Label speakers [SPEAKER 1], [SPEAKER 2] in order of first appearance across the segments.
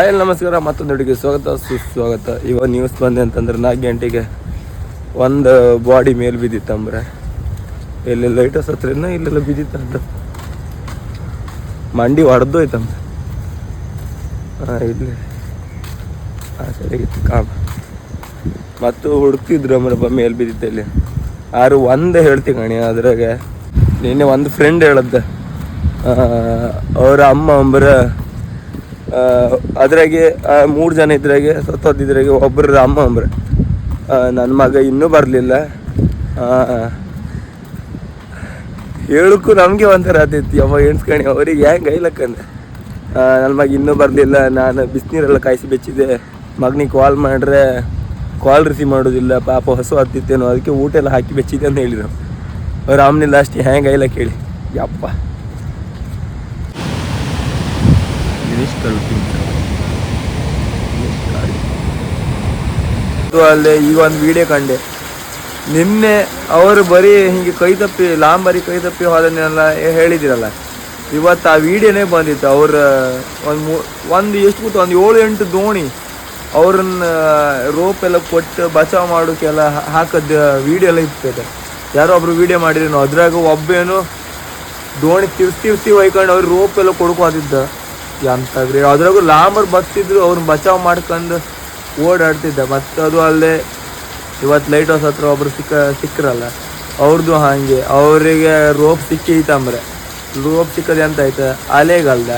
[SPEAKER 1] Hi ನಮಸ್ಕಾರ, ಮತ್ತೊಂದು ಅಡುಗೆ ಸ್ವಾಗತ, ಸುಸ್ವಾಗತ. ಇವಾಗ ನ್ಯೂಸ್ ಬಂದೆ ಅಂತಂದ್ರೆ ನಾಲ್ಕು ಗಂಟೆಗೆ ಒಂದು ಬಾಡಿ ಮೇಲೆ ಬಿದ್ದಿತ್ತಂಬ್ರೆ ಎಲ್ಲಿ ಲೈಟಸ್ ಹತ್ರನ ಇಲ್ಲೆಲ್ಲ ಬಿದ್ದಿತ್ತಂತ ಮಂಡಿ ಹೊಡೆದೋಯ್ತಂಬ್ರೆ ಹಾಂ, ಇಲ್ಲಿ. ಆ ಸರಿಗಿತ್ತು ಕಾಮ. ಮತ್ತು ಹುಡುಕ್ತಿದ್ರು ಅಮ್ರಪ್ಪ ಮೇಲೆ ಬಿದ್ದಿತ್ತು ಇಲ್ಲಿ. ಆರು ಒಂದೇ ಹೇಳ್ತೀನಿ ಕಣಿ ಅದ್ರಾಗೆ. ನಿನ್ನೆ ಒಂದು ಫ್ರೆಂಡ್ ಹೇಳದ್ದೆ. ಅವರ ಅಮ್ಮ ಅಂಬ್ರ ಅದ್ರಾಗೆ ಮೂರು ಜನ ಇದ್ರಾಗೆ ಸತ್ತೋದಿದ್ರಾಗೆ ಒಬ್ಬರು ರಾಮ ಅಂಬ್ರೆ ನನ್ನ ಮಗ ಇನ್ನೂ ಬರಲಿಲ್ಲ. ಹೇಳಕ್ಕೂ ನಮಗೆ ಒಂಥರ ಆತೈತಿ. ಅವ ಎಣ್ಸ್ಕಣಿ, ಅವ್ರಿಗೆ ಹೆಂಗೆ ಐಲಕ್ಕಂದ್ರೆ ನನ್ನ ಮಗ ಇನ್ನೂ ಬರಲಿಲ್ಲ. ನಾನು ಬಿಸಿನೀರೆಲ್ಲ ಕಾಯಿಸಿ ಬೆಚ್ಚಿದೆ ಮಗನಿಗೆ ಕಾಲ್ ಮಾಡ್ರೆ ಕಾಲ್ ರಿಸೀವ್ ಮಾಡೋದಿಲ್ಲ. ಪಾಪ ಹಸು ಹತ್ತಿತ್ತೇನೋ ಅದಕ್ಕೆ ಊಟ ಎಲ್ಲ ಹಾಕಿ ಬೆಚ್ಚಿದೆ ಅಂತ ಹೇಳಿದ್ರು. ಅವ್ರು ಆಮ್ನಿಲ್ಲ ಅಷ್ಟು, ಹೆಂಗೆ ಐಲ ಕೇಳಿ ಯಪ್ಪ. ಅಲ್ಲೇ ಈಗ ಒಂದು ವಿಡಿಯೋ ಕಂಡೆ. ನಿನ್ನೆ ಅವರು ಬರೀ ಹಿಂಗೆ ಕೈ ತಪ್ಪಿ ಲಾಂಬರಿ ಕೈ ತಪ್ಪಿ ಹೋದನ್ನೆಲ್ಲ ಹೇಳಿದಿರಲ್ಲ. ಇವತ್ತು ಆ ವಿಡಿಯೋನೇ ಬಂದಿತ್ತು. ಅವ್ರ, ಒಂದು ಒಂದು ಎಷ್ಟು ಗೊತ್ತು, ಒಂದು ಏಳು ಎಂಟು ದೋಣಿ ಅವ್ರನ್ನ ರೋಪ್ ಎಲ್ಲ ಕೊಟ್ಟು ಬಚಾವ್ ಮಾಡೋಕ್ಕೆಲ್ಲ ಹಾಕದ ವಿಡಿಯೋ ಎಲ್ಲ ಇರ್ತದೆ. ಯಾರೋ ಒಬ್ರು ವಿಡಿಯೋ ಮಾಡಿದ್ರು. ಅದ್ರಾಗ ಒಬ್ಬೇನು ದೋಣಿ ತಿರ್ಸಿ ತಿರ್ಸಿ ಒಯ್ಕೊಂಡು ಅವ್ರು ರೋಪ್ ಎಲ್ಲ ಕೊಡ್ಕೋತಿದ್ದ. ಎಂತಾಗ್ರಿ? ಅದ್ರಾಗೂ ಲಾಂಬರ್ ಬತ್ತಿದ್ರು ಅವ್ರನ್ನ ಬಚಾವ್ ಮಾಡ್ಕೊಂಡು ಓಡಾಡ್ತಿದ್ದೆ. ಮತ್ತು ಅದು ಅಲ್ಲದೆ ಇವತ್ತು ಲೈಟ್ ಹೌಸ್ ಹತ್ರ ಒಬ್ರು ಸಿಕ್ಕ, ಸಿಕ್ಕರಲ್ಲ ಅವ್ರದ್ದು ಹಾಗೆ. ಅವರಿಗೆ ರೋಪ್ ಸಿಕ್ಕೈತಂಬ್ರೆ ರೋಪ್ ಸಿಕ್ಕದೆ ಎಂತ ಆಯ್ತು? ಅಲೆಗಲ್ದ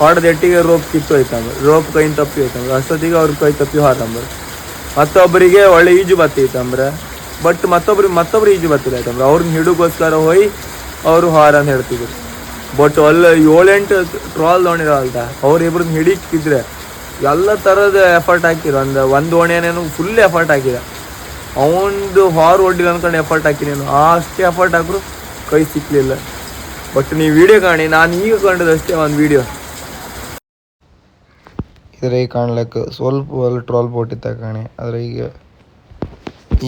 [SPEAKER 1] ಹೊಡೆದ ರೋಪ್ ಕಿತ್ತು ಹೋಯ್ತಂಬ್ರೆ ರೋಪ್ ಕೈ ತಪ್ಪಿ ಹೋಯ್ತಂಬ್ರೆ ಅಷ್ಟೊತ್ತಿಗೆ ಅವ್ರ ಕೈ ತಪ್ಪಿ ಹೋದಂಬ್ರೆ ಮತ್ತೊಬ್ಬರಿಗೆ ಒಳ್ಳೆ ಈಜು ಬತ್ತೈತಂಬ್ರೆ ಬಟ್ ಮತ್ತೊಬ್ರಿಗೆ ಮತ್ತೊಬ್ರು ಈಜು ಬತ್ತಿಲ್ಲ ಆಯ್ತಂಬ್ರೆ ಅವ್ರನ್ನ ಹಿಡುಗೋಸ್ಕರ ಹೋಯ್ ಅವರು ಹಾರ ಅಂತ ಹೇಳ್ತಿದ್ರು. ಬಟ್ ಅಲ್ಲಿ ಏಳೆಂಟು ಟ್ರಾಲ್ ದೋಣಿರಲ್ದ ಅವ್ರು ಇಬ್ರನ್ನ ಹಿಡಿಕಿದ್ರೆ ಎಲ್ಲ ಥರದ ಎಫರ್ಟ್ ಹಾಕಿದ್ರು. ಒಂದು ಒಂದು ಓಣಿಯನೇನು ಫುಲ್ ಎಫರ್ಟ್ ಹಾಕಿದ. ಅವನದು ಹಾರ್ ಒಡ್ಡಿಲ್ಲ ಅನ್ಕೊಂಡು ಎಫರ್ಟ್ ಹಾಕಿನೇನು ಅಷ್ಟೇ ಎಫರ್ಟ್ ಹಾಕಿದ್ರು ಕೈ ಸಿಕ್ಕಲಿಲ್ಲ ಬಟ್ ನೀವು ವಿಡಿಯೋ ಕಾಣಿ. ನಾನು ಈಗ ಕಂಡದಷ್ಟೇ ಒಂದು ವಿಡಿಯೋ
[SPEAKER 2] ಇದ್ರಾಗ ಕಾಣ್ಲಿಕ್ಕೆ ಸ್ವಲ್ಪ ಅಲ್ಲಿ ಟ್ರಾಲ್ ಬೋಟ್ ಇತ್ತ ಕಾಣಿ. ಆದ್ರೆ ಈಗ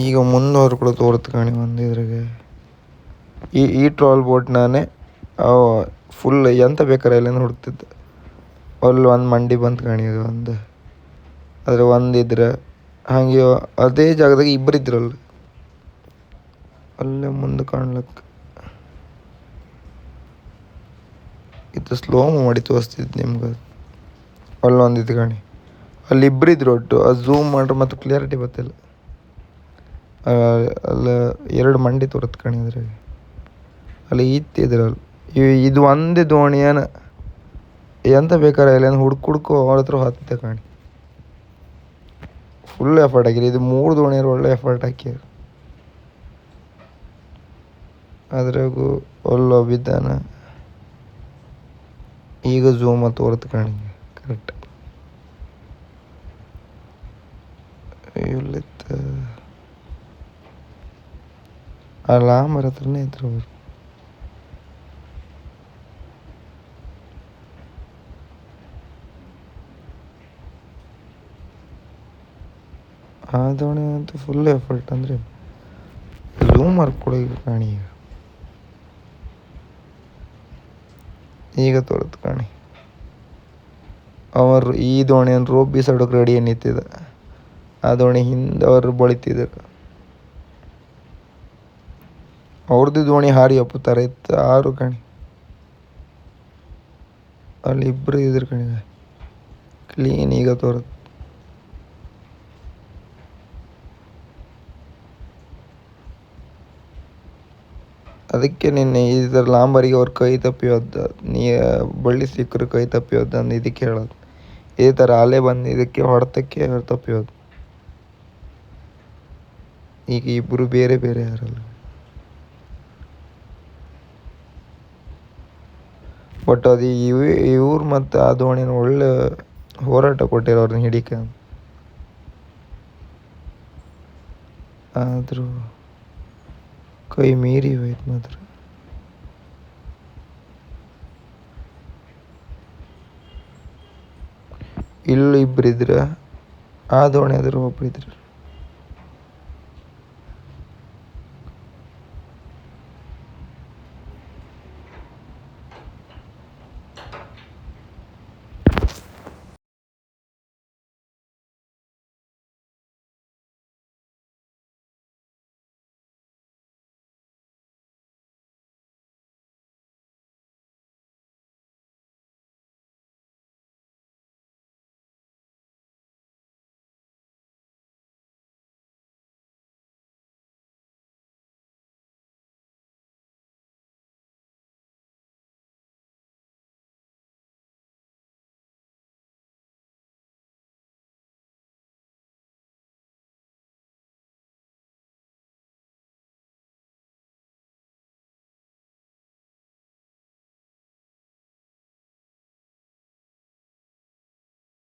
[SPEAKER 2] ಈಗ ಮುಂದೋರು ಕೂಡ ತೋರ್ತು ಕಾಣಿ ಒಂದು ಇದ್ರಾಗ. ಈ ಈ ಟ್ರಾಲ್ ಬೋಟ್ನಾನೇ ಫುಲ್ ಎಂತ ಬೇಕಾರೆ ಎಲ್ಲ ಹುಡುಕ್ತಿದ್ದ. ಅಲ್ಲಿ ಒಂದು ಮಂಡಿ ಬಂತು ಅದು ಒಂದು. ಅದ್ರ ಒಂದಿದ್ರೆ ಹಾಗೆ ಅದೇ ಜಾಗದಾಗ ಇಬ್ಬರು ಇದ್ರಲ್ಲ ಅಲ್ಲೇ. ಮುಂದೆ ಕಾಣ್ಲಕ್ಕೆ ಇದು ಸ್ಲೋ ಮಾಡಿ ತೋರಿಸ್ತಿದ್ದು ನಿಮ್ಗೆ. ಅಲ್ಲಿ ಒಂದಿತ್ತು ಕಾಣಿ. ಅಲ್ಲಿ ಇಬ್ಬರು ಇದ್ರು ಒಟ್ಟು. ಅದು ಝೂಮ್ ಮಾಡ್ರೆ ಮತ್ತು ಕ್ಲಿಯರಿಟಿ ಬರ್ತಿಲ್ಲ ಅಲ್ಲ, ಎರಡು ಮಂಡಿ ತೋರತ್ ಕಣಿ ಅದ್ರಾಗ. ಅಲ್ಲಿ ಇತ್ತಿದ್ರಲ್ಲಿ ಇದು ಒಂದೇ ದೋಣಿಯನ್ನು ಎಂತ ಬೇಕಾದ್ರೆ ಇಲ್ಲ ಹುಡ್ಕು, ಹುಡುಕು, ಅವ್ರ ಹತ್ರ ಹತ್ತಿದ್ದೆ ಕಾಣಿ. ಫುಲ್ ಎಫರ್ಟ್ ಹಾಕಿರಿ ಇದು ಮೂರು ದೋಣಿಯರು ಒಳ್ಳೆ ಎಫರ್ಟ್ ಹಾಕಿರಿ ಅದ್ರಾಗೂ ಒಲ್ಲ ಬಿದ್ದಾನ ಈಗ ಝೂಮ ತೋರ್ತು ಕಾಣಿ ಕರೆಕ್ಟ್ ಇಲ್ಲಿತ್ತು ಆ ಲಾಮರ ಹತ್ರನೇ ಇದ್ರು ಅವರು. ಆ ದೋಣಿ ಅಂತೂ ಫುಲ್ ಎಫರ್ಟ್ ಅಂದರೆ ಝೂಮ್ ಈಗ ಕಾಣಿ ಈಗ. ಈಗ ತೋರತ್ ಕಾಣಿ. ಅವರು ಈ ದೋಣಿಯನ್ನು ರೋಪ್ ಬೀಸಾಡೋಕೆ ರೆಡಿ ನಿಂತಿದ್ದ ಆ ದೋಣಿ ಹಿಂದೆ ಅವರು ಬಳಿತಿದ್ರು ಅವ್ರದ್ದು ದೋಣಿ ಹಾರಿ ಅಪ್ಪುತ್ತಾರೆ. ಇತ್ತು ಆರು ಕಣಿ. ಅಲ್ಲಿ ಇಬ್ಬರು ಇದ್ರು ಕಣಿ ಕ್ಲೀನ್ ಈಗ ತೋರತ್ ಅದಕ್ಕೆ ನಿನ್ನೆ ಇದರ ಲಾಂಬರಿಗೆ ಅವ್ರ ಕೈ ತಪ್ಪಿ ಹೋದ ನೀ, ಬಳ್ಳಿ ಸಿಕ್ಕರು ಕೈ ತಪ್ಪಿ ಹೋದ ಅಂದು ಇದಕ್ಕೆ ಹೇಳೋದು. ಇದೇ ಥರ ಅಲೆ ಬಂದು ಇದಕ್ಕೆ ಹೊಡೆತಕ್ಕೆ ಅವ್ರು ತಪ್ಪಿ ಹೋದ ಈಗ ಇಬ್ಬರು ಬೇರೆ ಬೇರೆ ಯಾರಲ್ಲ. ಬಟ್ ಅದು ಇವ್ ಇವ್ರು ಮತ್ತು ಆ ದೋಣಿನ ಒಳ್ಳೆ ಹೋರಾಟ ಕೊಟ್ಟಿರೋ ಅವ್ರನ್ನ ಹಿಡಿಕೆ ಆದರೂ ಕೈ ಮೀರಿ ಹೋಯ್ತು ಮಾತ್ರ. ಇಲ್ಲಿ ಇಬ್ಬರಿದ್ರ ಆ ದೋಣಿ ಆದ್ರೆ ಒಬ್ರು ಇದ್ರು